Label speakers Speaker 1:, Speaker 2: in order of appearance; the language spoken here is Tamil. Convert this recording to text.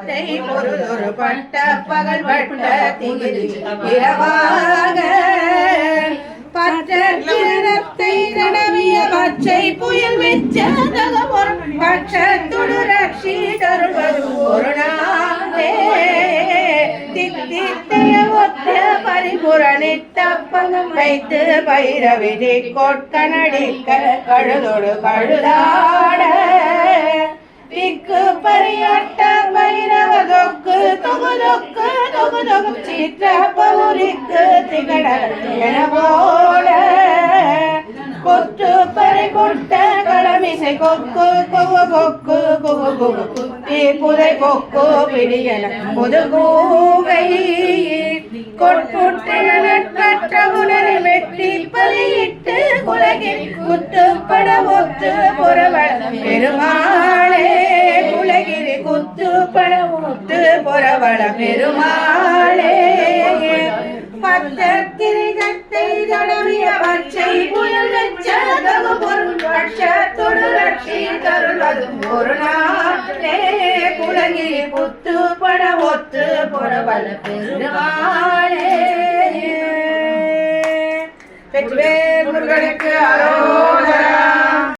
Speaker 1: பட்டை பொருளொரு பட்ட பகல் பட்ட திகிரி இரவாக பற்ற கிரணத்தை நடவிய பச்சை புயல் வெச்ச தகவொரு பட்சத்துடு ரட்சி தருவது ஒரு நாளே. தித்தித்தைய ஒத்த பரிபுரணித்த பதம் வைத்து பைரவிதை கொட்கனடிக்க கழுதொடு கழுதாட தொகு தொகு சிற்ற பௌரிக்கு திகழ கொத்து பறை கொட்ட களமிசை கொக்கு கொகு கொக்கு கொகு கொகு குத்தி புதை கொக்கு பிடியல புது கூகை கொட்புட்டென உணரை வெட்டி பலியிட்டு குலகில் குத்துப்பட ஒத்து புறவள பெருமாள் குத்துப்பட புறவள பெருமாளே. பத்திரிகத்தை தடவிய பச்சை புயல் வெச்ச பொருள் பட்சத்தொடு ரட்சி தருளது ஒரு நாளே. குலகிரி புத்து பட ஒத்து பெருமாளே. முருகனுக்கு அரோ